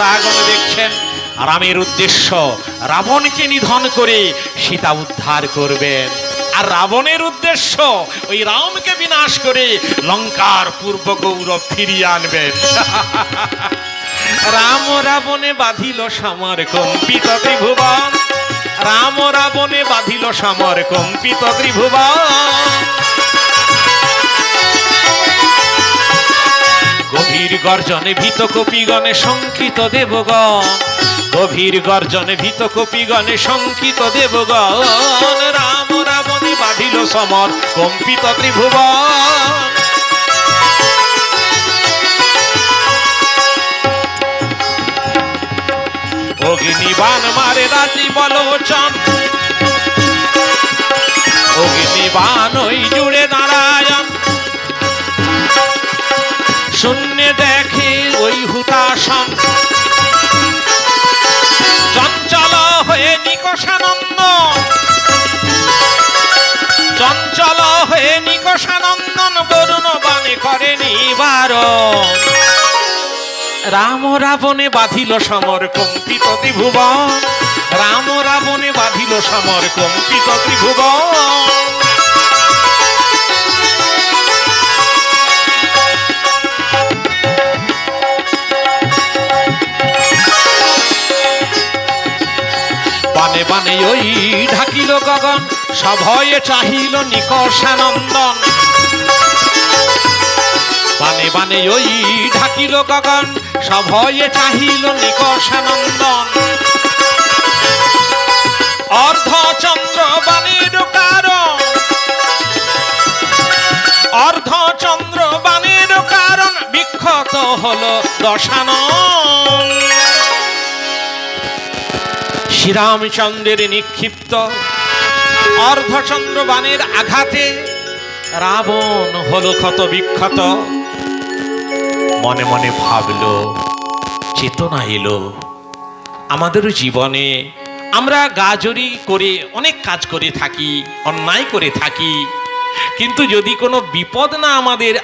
দেবতাগণ দেখছেন। রামের উদ্দেশ্য, রাবণকে নিধন করে সীতা উদ্ধার করবেন। আর রাবণের উদ্দেশ্য, ওই রামকে বিনাশ করে লঙ্কার পূর্ব গৌরব ফিরিয়ে আনবেন। রাম রাবণে বাঁধিল সমর কম্পিত ত্রিভুবন। রাম রাবণে বাঁধিল সমর কম্পিত ত্রিভুবন। গভীর গর্জনে ভীত কপিগণে শঙ্কিত দেবগণ, গভীর গর্জনে ভীত কপিগণে শঙ্কিত দেবগণ, রাম রাবণে বাঁধিল সমর, কম্পিত ত্রিভুবন। অগ্নিবান মারে রাজি বলোচন অগ্নিবান ওই হুতাসন চঞ্চল হয়ে নিকষানন্দ। চঞ্চল হয়ে নিকষানন্দন বরুণ বাণে করে নিবারণ রাম রাবণে বাঁধিল সমর কম্পিত ত্রিভুবন। রাম রাবণে বাঁধিল সমর কম্পিত ত্রিভুবন। বানে ওই ঢাকিল গগন, সভয়ে চাহিল নিকষানন্দন বানে বানে ওই ঢাকিল গগন, সভয়ে চাহিল নিকষানন্দন অর্ধচন্দ্র বাণীর কারণ অর্ধচন্দ্র বাণীর কারণ বিক্ষত হল দশানন শ্রীরামচন্দ্রের নিক্ষিপ্ত অর্ধচন্দ্র বাণের আঘাতে রাবণ হল ক্ষত বিক্ষত। মনে মনে ভাবলো, চেতনা এলো। আমাদের জীবনে আমরা গাজরি করে অনেক কাজ করে থাকি, অন্যায় করে থাকি। কিন্তু যদি কোনো বিপদ না আমাদের